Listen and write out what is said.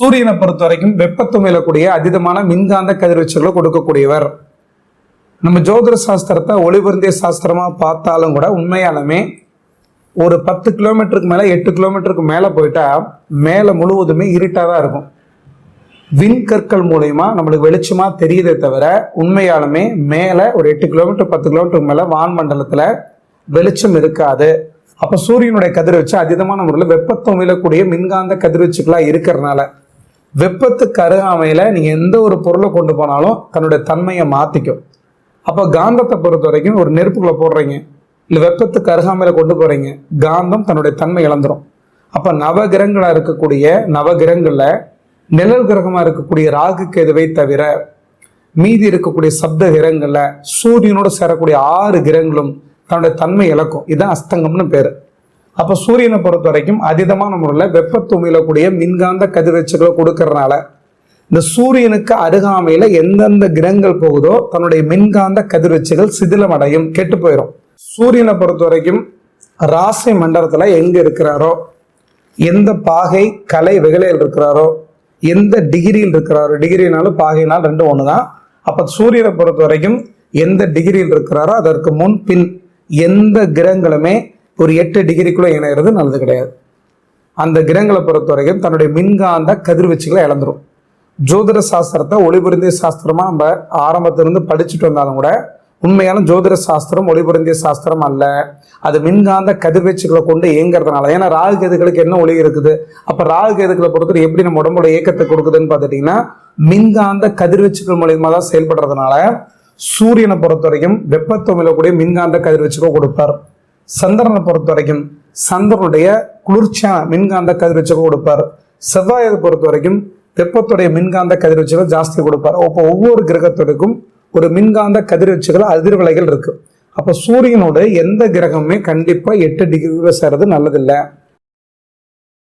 சூரியனை பொறுத்த வரைக்கும் வெப்பத்துமையிலக்கூடிய அதீதமான மின்காந்த கதிர்வீச்சுகளை கொடுக்கக்கூடியவர். நம்ம ஜோதிட சாஸ்திரத்தை ஒளிபருந்திய சாஸ்திரமாக பார்த்தாலும் கூட உண்மையாலுமே ஒரு பத்து கிலோமீட்டருக்கு மேலே எட்டு கிலோமீட்டருக்கு மேலே போயிட்டா மேலே முழுவதுமே இருட்டாக தான் இருக்கும். விண்கற்கள் மூலயமா நம்மளுக்கு வெளிச்சமா தெரியுதே தவிர உண்மையாலுமே மேலே ஒரு எட்டு கிலோமீட்டர் பத்து கிலோமீட்டருக்கு மேலே வான்மண்டலத்தில் வெளிச்சம் இருக்காது. அப்போ சூரியனுடைய கதிர்வீச்சு அதீதமான முறையில் வெப்பத்தை உமிழக்கூடிய மின்காந்த கதிர்வீச்சுகளாக இருக்கிறதுனால வெப்பத்துக்கு அருகாமையில் நீங்கள் எந்த ஒரு பொருளை கொண்டு போனாலும் தன்னுடைய தன்மையை மாற்றிக்கும் அப்போ காந்தத்தை பொறுத்த வரைக்கும் ஒரு நெருப்புக்குள்ளே போடுறீங்க இல்லை வெப்பத்துக்கு அருகாமையில் கொண்டு போகிறீங்க காந்தம் தன்னுடைய தன்மை இழந்துரும். அப்போ நவகிரகங்களாக இருக்கக்கூடிய நவகிரகங்களில் நிழல் கிரகமாக இருக்கக்கூடிய ராகு கேதுவை தவிர மீதி இருக்கக்கூடிய சப்த கிரகங்களில் சூரியனோடு சேரக்கூடிய ஆறு கிரகங்களும் தன்னுடைய தன்மை இழக்கும். இதுதான் அஸ்தங்கம்னு பேர். அப்போ சூரியனை பொறுத்த வரைக்கும் அதிதமான முறையில் வெப்பத்து உமிழக்கூடிய மின்காந்த கதிர்வீச்சுகளை கொடுக்கறனால இந்த சூரியனுக்கு அருகாமையில் எந்தெந்த கிரகங்கள் போகுதோ தன்னுடைய மின்காந்த கதிர்வீச்சுகள் சிதிலமடையும் கெட்டு போயிடும் சூரியனை பொறுத்த வரைக்கும் ராசி மண்டலத்தில் எங்கே இருக்கிறாரோ எந்த பாகை கலை வெகலையில் இருக்கிறாரோ எந்த டிகிரியில் இருக்கிறாரோ டிகிரினாலும் பாகைனாலும் ரெண்டு ஒன்று தான். அப்போ சூரியனை பொறுத்த வரைக்கும் எந்த டிகிரியில் இருக்கிறாரோ அதற்கு முன் பின் எந்த கிரகங்களுமே ஒரு எட்டு டிகிரிக்குள்ளே இணைகிறது நல்லது கிடையாது. அந்த கிரகங்களை பொறுத்த வரைக்கும் தன்னுடைய மின்காந்த கதிர்வீச்சுகளை இழந்துடும் ஜோதிட சாஸ்திரத்தை ஒளிபுரிந்திய சாஸ்திரமா நம்ம ஆரம்பத்திலிருந்து படிச்சுட்டு வந்தாலும் கூட உண்மையான ஜோதிட சாஸ்திரம் ஒளிபுரிந்திய சாஸ்திரம் அல்ல. அது மின்காந்த கதிர்வீச்சுகளை கொண்டு இயங்குறதுனால. ஏன்னா ராகு கேதுகளுக்கு என்ன ஒளி இருக்குது? அப்ப ராகு கேதுகளை பொறுத்தவரை எப்படி நம்ம உடம்போட இயக்கத்தை கொடுக்குதுன்னு பார்த்துட்டீங்கன்னா மின்காந்த கதிர்வீச்சுகள் மூலியமா தான் செயல்படுறதுனால சூரியனை பொறுத்த வரைக்கும் வெப்பத்தை உமிழக்கூடிய மின்காந்த கதிர்வீச்சுகள் கொடுப்பார். சந்திரனை பொறுத்த வரைக்கும் சந்திரனுடைய குளிர்ச்சியான மின்காந்த கதிர்வீச்சுகள் கொடுப்பார். செவ்வாயை பொறுத்த வரைக்கும் வெப்பத்துடைய மின்காந்த கதிர்வீச்சுகள் ஜாஸ்தி கொடுப்பார். அப்போ ஒவ்வொரு கிரகத்திற்கும் ஒரு மின்காந்த கதிர்வீச்சுகள் அதிர்வலைகள் இருக்கு. அப்போ சூரியனோட எந்த கிரகமுமே கண்டிப்பாக எட்டு டிகிரியில் சேர்றது நல்லதில்லை.